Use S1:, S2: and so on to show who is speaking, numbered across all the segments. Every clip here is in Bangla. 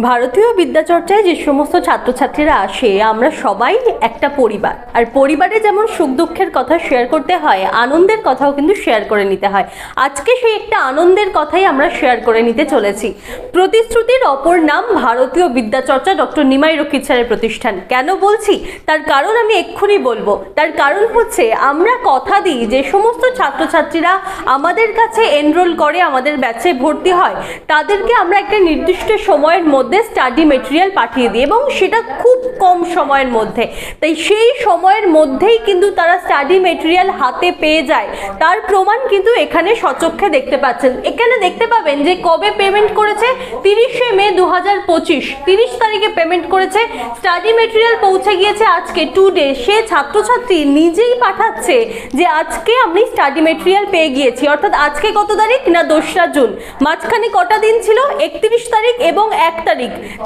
S1: ভারতীয় বিদ্যাচর্চায় যে সমস্ত ছাত্রছাত্রীরা আসে, আমরা সবাই একটা পরিবার। আর পরিবারে যেমন সুখ দুঃখের কথা শেয়ার করতে হয়, আনন্দের কথাও কিন্তু শেয়ার করে নিতে হয়। আজকে সেই একটা আনন্দের কথাই আমরা শেয়ার করে নিতে চলেছি। প্রতিশ্রুতির অপর নাম ভারতীয় বিদ্যাচর্চা ডক্টর নিমাই রক্ষিত স্যারের প্রতিষ্ঠান। কেন বলছি? তার কারণ আমি এক্ষুনি বলব। তার কারণ হচ্ছে, আমরা কথা দিই, যে সমস্ত ছাত্রছাত্রীরা আমাদের কাছে এনরোল করে, আমাদের ব্যাচে ভর্তি হয়, তাদেরকে আমরা একটা নির্দিষ্ট সময়ের মধ্যে স্টাডি মেটেরিয়াল পাঠিয়ে দিই এবং সেটা খুব কম সময়ের মধ্যে। তাই সেই সময়ের মধ্যেই কিন্তু তারা স্টাডি মেটেরিয়াল হাতে পেয়ে যায়। তার প্রমাণ কিন্তু এখানে সচক্ষে দেখতে পাচ্ছেন। এখানে দেখতে পাবেন যে কবে পেমেন্ট করেছে? তিরিশে মে দু হাজার পঁচিশ। তিরিশ তারিখে পেমেন্ট করেছে। স্টাডি মেটেরিয়াল পৌঁছে গিয়েছে আজকে টু ডে সে ছাত্রছাত্রী নিজেই পাঠাচ্ছে যে আজকে আমি স্টাডি মেটেরিয়াল পেয়ে গিয়েছি। অর্থাৎ আজকে কত তারিখ? না দোসরা জুন। মাঝখানে কটা দিন ছিল? একত্রিশ তারিখ এবং এক তারিখ।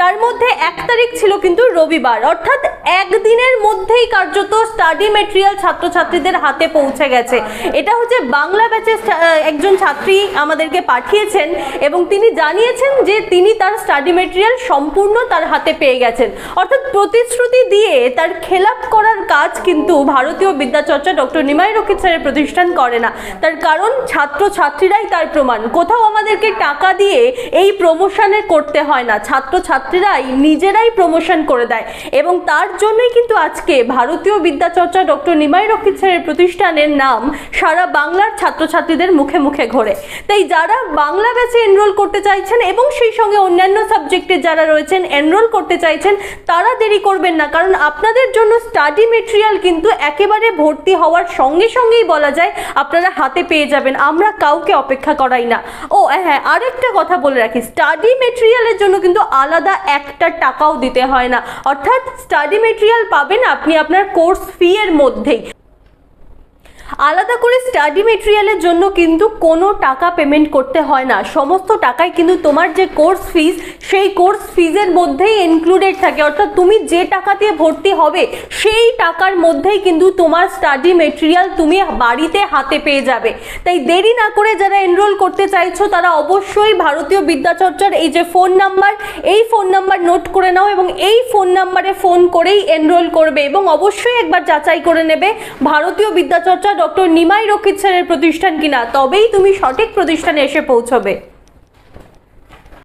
S1: তার মধ্যে এক তারিখ ছিল কিন্তু রবিবার অর্থাৎ একদিনের মধ্যেই কার্যত স্টাডি মেটেরিয়াল ছাত্রছাত্রীদের হাতে পৌঁছে গেছে। এটা হচ্ছে বাংলা ব্যাচের একজন ছাত্রী আমাদেরকে পাঠিয়েছেন এবং তিনি জানিয়েছেন যে তিনি তার স্টাডি মেটেরিয়াল সম্পূর্ণ তার হাতে পেয়ে গেছেন। অর্থাৎ প্রতিশ্রুতি দিয়ে তার খেলাপ করার কাজ কিন্তু ভারতীয় বিদ্যাচর্চা ডক্টর নিমাই রক্ষিত স্যারের প্রতিষ্ঠান করে না। তার কারণ ছাত্র ছাত্রীরাই তার প্রমাণ। কোথাও আমাদেরকে টাকা দিয়ে এই প্রমোশনে করতে হয় না। ছাত্র ছাত্রীরাই নিজেরাই প্রমোশন করে দেয় এবং তার জন্যই কিন্তু আজকে ভারতীয় বিদ্যাচর্চা ডক্টর নিমাই রক্ষিত স্যারের প্রতিষ্ঠানের নাম সারা বাংলার ছাত্রছাত্রীদের মুখে মুখে ঘোরে। তাই যারা বাংলা ব্যাচে এনরোল করতে চাইছেন এবং সেই সঙ্গে অন্যান্য সাবজেক্টে যারা রয়েছেন এনরোল করতে চাইছেন, তারা দেরি করবেন না। কারণ আপনাদের জন্য স্টাডি মেটেরিয়াল কিন্তু একেবারে ভর্তি হওয়ার সঙ্গে সঙ্গেই বলা যায়, আপনারা হাতে পেয়ে যাবেন। আমরা কাউকে অপেক্ষা করাই না। ও হ্যাঁ আরেকটা কথা বলে রাখি। স্টাডি মেটেরিয়ালের জন্য কিন্তু আলাদা একটা টাকাও দিতে হয় না। অর্থাৎ স্টাডি মেটেরিয়াল পাবেন আপনি আপনার কোর্স ফি এর মধ্যেই। আলাদা করে স্টাডি মেটেরিয়ালের জন্য কিন্তু কোনো টাকা পেমেন্ট করতে হয় না। সমস্ত টাকায় কিন্তু তোমার যে কোর্স ফিস সেই কোর্স ফিজের মধ্যেই ইনক্লুডেড থাকে। অর্থাৎ তুমি যে টাকা দিয়ে ভর্তি হবে, সেই টাকার মধ্যেই কিন্তু তোমার স্টাডি মেটেরিয়াল তুমি বাড়িতে হাতে পেয়ে যাবে। তাই দেরি না করে যারা এনরোল করতে চাইছো, তারা অবশ্যই ভারতীয় বিদ্যাচর্চার এই যে ফোন নাম্বার এই ফোন নাম্বার নোট করে নাও এবং এই ফোন নাম্বারে ফোন করেই এনরোল করবে এবং অবশ্যই একবার যাচাই করে নেবে ভারতীয় বিদ্যাচর্চা ডক্টর নিমাই রক্ষিত স্যারের প্রতিষ্ঠান কিনা তবেই তুমি সঠিক প্রতিষ্ঠানে এসে পৌঁছবে।